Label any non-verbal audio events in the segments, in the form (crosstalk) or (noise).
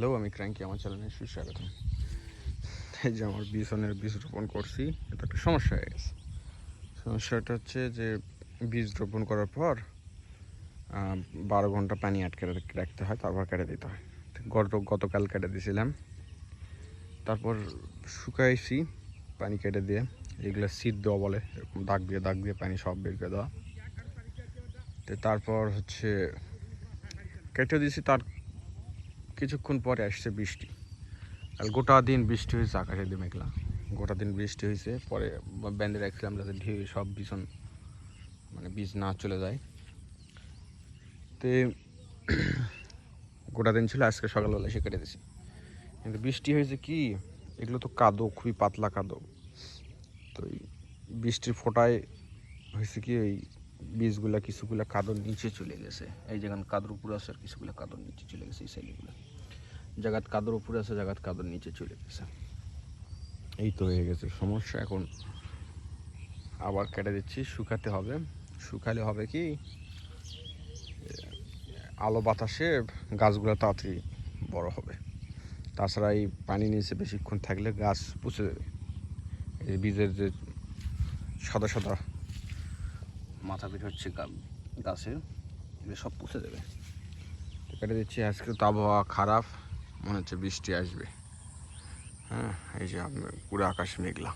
Hello, আমি cranky, আমার চ্যানেলে সুস্বাগত এই যে আমার বিছনের বীজ রোপণ করছি, এটা একটা সমস্যা হয়ে গেছে। সমস্যাটা হচ্ছে যে, বীজ রোপণ করার পর বারো ঘণ্টা পানি আটকে রাখতে হয়, তারপর কেটে দিতে হয়। গত, গতকাল কেটে দিয়েছিলাম তারপর শুকাইছি পানি কেটে দিয়ে, এগুলো শীত দেওয়া বলে, এরকম দাগ দিয়ে দাগ দিয়ে পানি সব বের করে দেওয়া। তো তারপর হচ্ছে, কেটে দিয়েছি তার কিছুক্ষণ পরে আসছে বৃষ্টি। আর গোটা দিন বৃষ্টি হয়েছে আকাশে দিয়ে মেঘলা। গোটা দিন বৃষ্টি হয়েছে, পরে ব্যান্ডে রাখছিলাম যাতে ঢেউ সব ভীষণ মানে বীজ না চলে যায়। তে (clears throat) গোটা দিন ছিল, আজকে সকালবেলা এসে কেটে দিছি কিন্তু বৃষ্টি হয়েছে কি, এগুলো তো কাদো, খুবই পাতলা কাদো। তো বৃষ্টির ফোটায় হয়েছে কি, ওই বীজগুলা কিছুগুলা কাদর নিচে চলে গেছে। এই যেখানে কাদর উপরে আছে, আর কিছুগুলা কাদর নিচে চলে গেছে এই সাইডগুলো জায়গাত কাদর উপরে আছে, জায়গাত কাদর নিচে চলে গেছে। এই তো হয়ে গেছে সমস্যা। এখন আবার কেটে দিচ্ছি, শুকাতে হবে। শুকালে হবে কি? আলো বাতাসে গাছগুলো তাড়াতাড়ি বড় হবে। তাছাড়া এই পানি নিচে বেশিক্ষণ থাকলে গাছ যাবে। এই বীজের যে সাদা সাদা মাথা বের হচ্ছে গা- গাছের। এগুলো সব পুষে দেবে। কেটে দিচ্ছি, আজকে তো আবহাওয়া খারাপ, মনে হচ্ছে বৃষ্টি আসবে। হ্যাঁ এই যে পুরো আকাশ মেঘলা।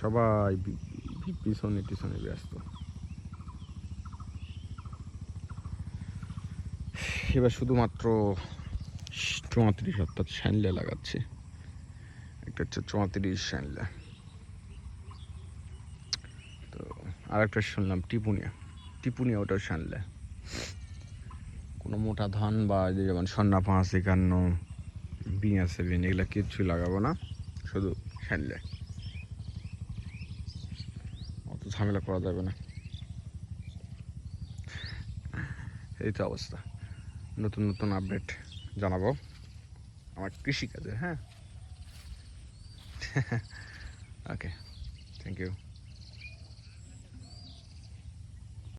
সবাই পিছনে পিছনে ব্যস্ত। এবার শুধুমাত্র চৌত্রিশ অর্থাৎ শ্যানলে লাগাচ্ছে। একটা হচ্ছে চৌত্রিশ শ্যানলে তো আরেকটা শুনলাম, টিপুনিয়া। টিপুনিয়া ওটাও শ্যানলে কোনো মোটা ধান বা যেমন সন্না পাঁচ, একান্ন বিয়া সেভেন, এগুলো কিচ্ছু লাগাবো না, শুধু শ্যানলে অত ঝামেলা করা যাবে না। এই তো অবস্থা। নতুন নতুন আপডেট জানাব। আমার কৃষিকাজে হ্যাঁ? Okay thank you